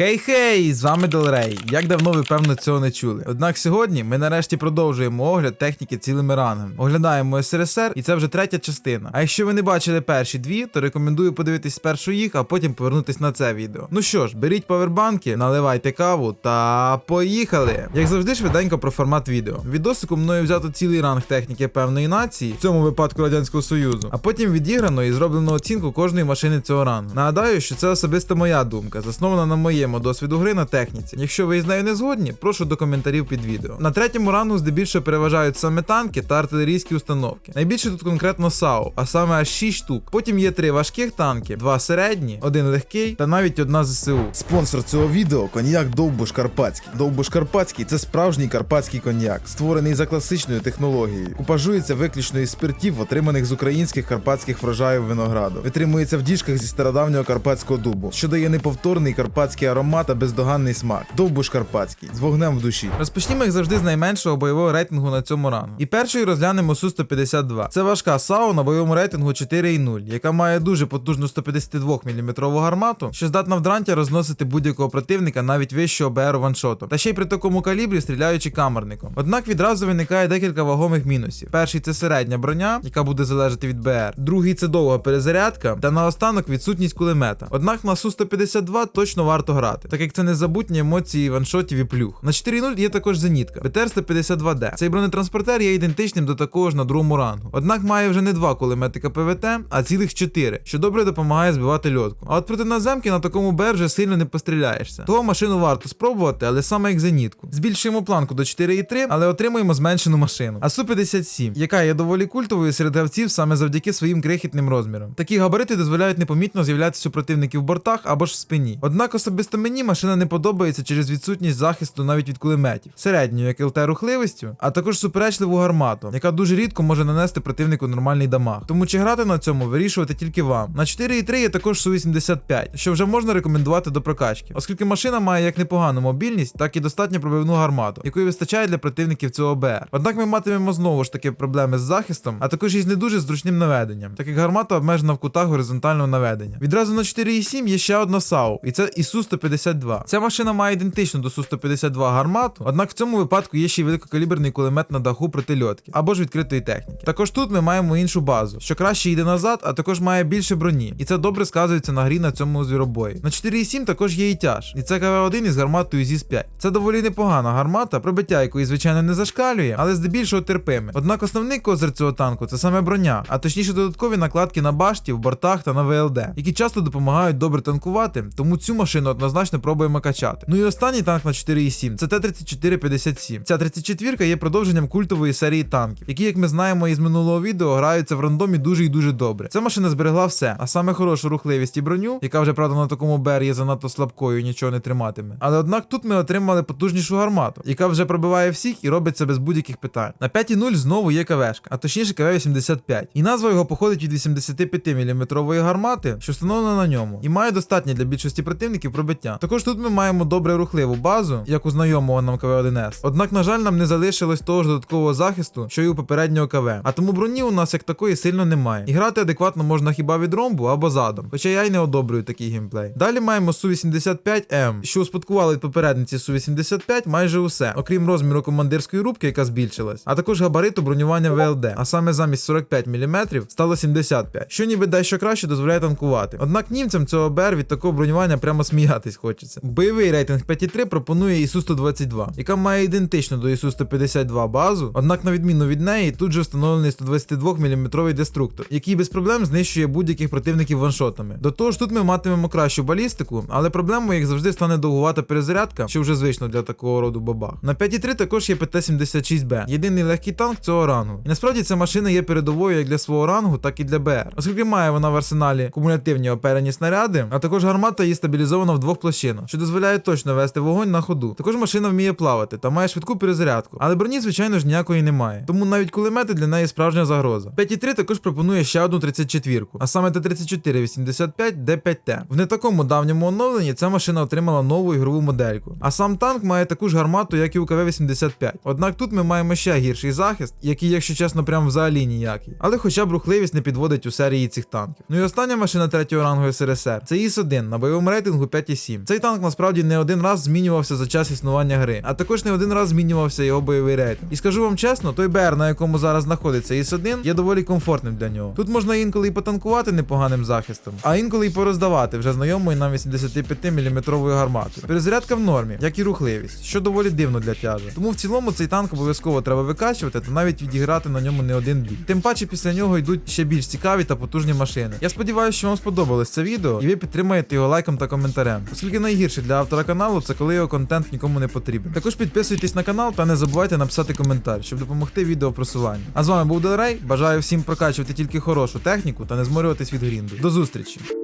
Хей-хей! З вами Делрей. Як давно ви певно цього не чули. Однак сьогодні ми нарешті продовжуємо огляд техніки цілими рангами. Оглядаємо СРСР, і це вже третя частина. А якщо ви не бачили перші дві, то рекомендую подивитись спершу їх, а потім повернутись на це відео. Ну що ж, беріть павербанки, наливайте каву та поїхали! Як завжди, швиденько про формат відео. Відосику мною взято цілий ранг техніки певної нації, в цьому випадку Радянського Союзу, а потім відіграно і зроблено оцінку кожної машини цього рангу. Нагадаю, що це особисто моя думка, заснована на моєму досвіду гри на техніці. Якщо ви із нею не згодні, прошу до коментарів під відео. На третьому рангу здебільшого переважають саме танки та артилерійські установки. Найбільше тут конкретно САУ, а саме аж 6 штук. Потім є три важких танки, два середні, один легкий та навіть одна ЗСУ. Спонсор цього відео коньяк Довбуш Карпатський. Довбуш Карпатський це справжній карпатський коньяк, створений за класичною технологією. Купажується виключно із спиртів, отриманих з українських карпатських врожаїв винограду. Витримується в діжках зі стародавнього карпатського дубу, що дає неповторний карпатський аромат та бездоганний смак. Довбуш Карпатський з вогнем в душі. Розпочнімо як завжди з найменшого бойового рейтингу на цьому рангу. І першою розглянемо Су-152. Це важка САУ на бойовому рейтингу 4,0, яка має дуже потужну 152 мм гармату, що здатна в дранті розносити будь-якого противника навіть вищого БР ваншотом. Та ще й при такому калібрі стріляючи камерником. Однак відразу виникає декілька вагомих мінусів. Перший це середня броня, яка буде залежати від БР. Другий це довга перезарядка, та наостанок відсутність кулемета. Однак на Су-152 точно варто грати, так як це незабутні емоції ваншотів і плюх. На 4.0 є також зенітка, БТР-152D. Цей бронетранспортер є ідентичним до такого ж на другому рангу. Однак має вже не два кулемети КПВТ, а цілих чотири, що добре допомагає збивати льотку. А от проти наземки на такому БР вже сильно не постріляєшся. Того машину варто спробувати, але саме як зенітку. Збільшуємо планку до 4,3, але отримуємо зменшену машину. А Су-57, яка є доволі культовою серед гравців саме завдяки своїм крихітним розмірам. Такі габарити дозволяють непомітно з'являтися у противників в бортах або ж в спині. Однак особисто мені машина не подобається через відсутність захисту навіть від кулеметів, середньою як ЛТ рухливістю, а також суперечливу гармату, яка дуже рідко може нанести противнику нормальний дамаг. Тому чи грати на цьому вирішувати тільки вам. На 4.3 є також Су-85, що вже можна рекомендувати до прокачки, оскільки машина має як непогану мобільність, так і достатньо пробивну гармату, якої вистачає для противників цього БР. Однак ми матимемо знову ж таки проблеми з захистом, а також із не дуже зручним наведенням, так як гармата обмежена в кутах горизонтального наведення. Відразу на 4.7 є ще одна САУ, і це ісу 152 Ця машина має ідентичну до Су-152 гармату, однак в цьому випадку є ще й великокаліберний кулемет на даху протильотки або ж відкритої техніки. Також тут ми маємо іншу базу, що краще йде назад, а також має більше броні, і це добре сказується на грі на цьому звіробої. На 4.7 також є і тяж, і це КВ-1 із гарматою зіс 5 Це доволі непогана гармата, пробиття якої звичайно не зашкалює, але здебільшого терпиме. Однак основний козир цього танку це саме броня, а точніше додаткові накладки на башті, в бортах та на ВЛД, які часто допомагають добре танкувати, тому цю машину однозначно пробуємо качати. Ну і останній танк на 4.7 це Т-3457. Ця 34 є продовженням культової серії танків, які, як ми знаємо із минулого відео, граються в рандомі дуже і дуже добре. Ця машина зберегла все, а саме хорошу рухливість і броню, яка вже правда на такому БР є занадто слабкою і нічого не триматиме. Але однак тут ми отримали потужнішу гармату, яка вже пробиває всіх і робить це без будь-яких питань. На 5.0 знову є КВшка, а точніше КВ-85. І назва його походить від 85 мм гармати, що встановлена на ньому, і має достатньо для більшості противників пробиття. Також тут ми маємо добре рухливу базу, як у знайомого нам КВ-1С. Однак, на жаль, нам не залишилось того ж додаткового захисту, що й у попереднього КВ. А тому броні у нас як такої сильно немає. І грати адекватно можна хіба від ромбу або задом, хоча я й не одобрюю такий геймплей. Далі маємо Су-85М, що успадкували від попередниці Су-85 майже усе, окрім розміру командирської рубки, яка збільшилась, а також габариту бронювання ВЛД, а саме замість 45 мм стало 75, що ніби дещо краще дозволяє танкувати. Однак німцям цього БР від такого бронювання прямо сміятись хочеться. Бойовий рейтинг 5.3 пропонує ісу 122 яка має ідентичну до ісу 152 базу, однак, на відміну від неї, тут же встановлений 122 мм деструктор, який без проблем знищує будь-яких противників ваншотами. До того ж, тут ми матимемо кращу балістику, але проблемою, як завжди, стане довгувата перезарядка, що вже звично для такого роду бабах. На 5.3 також є ПТ-76Б, єдиний легкий танк цього рангу. І насправді ця машина є передовою як для свого рангу, так і для БР, оскільки має вона в арсеналі кумулятивні оперені снаряди, а також гармата її стабілізована в двох площинах, що дозволяє точно вести вогонь на ходу. Також машина вміє плавати та має швидку перезарядку, але броні, звичайно ж, ніякої немає. Тому навіть кулемети для неї справжня загроза. 5.3 також пропонує ще одну 34-ку, а саме Т-3485 Д5Т. В не такому давньому оновленні ця машина отримала нову ігрову модельку. А сам танк має таку ж гармату, як і у КВ-85. Однак тут ми маємо ще гірший захист, який, якщо чесно, прям взагалі ніякий. Але хоча б рухливість не підводить у серії цих танків. Ну і остання машина третього рангу СРСР це ІС-1 на бойовому рейтингу 5,7. 7. Цей танк насправді не один раз змінювався за час існування гри, а також не один раз змінювався його бойовий рейтинг. І скажу вам чесно, той БР, на якому зараз знаходиться ІС-1, є доволі комфортним для нього. Тут можна інколи і потанкувати непоганим захистом, а інколи і пороздавати вже знайомою нам 85 мм гарматою. Перезарядка в нормі, як і рухливість, що доволі дивно для тяжа. Тому в цілому цей танк обов'язково треба викачувати та навіть відіграти на ньому не один бій. Тим паче після нього йдуть ще більш цікаві та потужні машини. Я сподіваюся, що вам сподобалось це відео, і ви підтримаєте його лайком та коментарем. Оскільки найгірше для автора каналу це коли його контент нікому не потрібен. Також підписуйтесь на канал та не забувайте написати коментар, щоб допомогти відео просуванню. А з вами був Делрей. Бажаю всім прокачувати тільки хорошу техніку та не зморюватись від грінду. До зустрічі!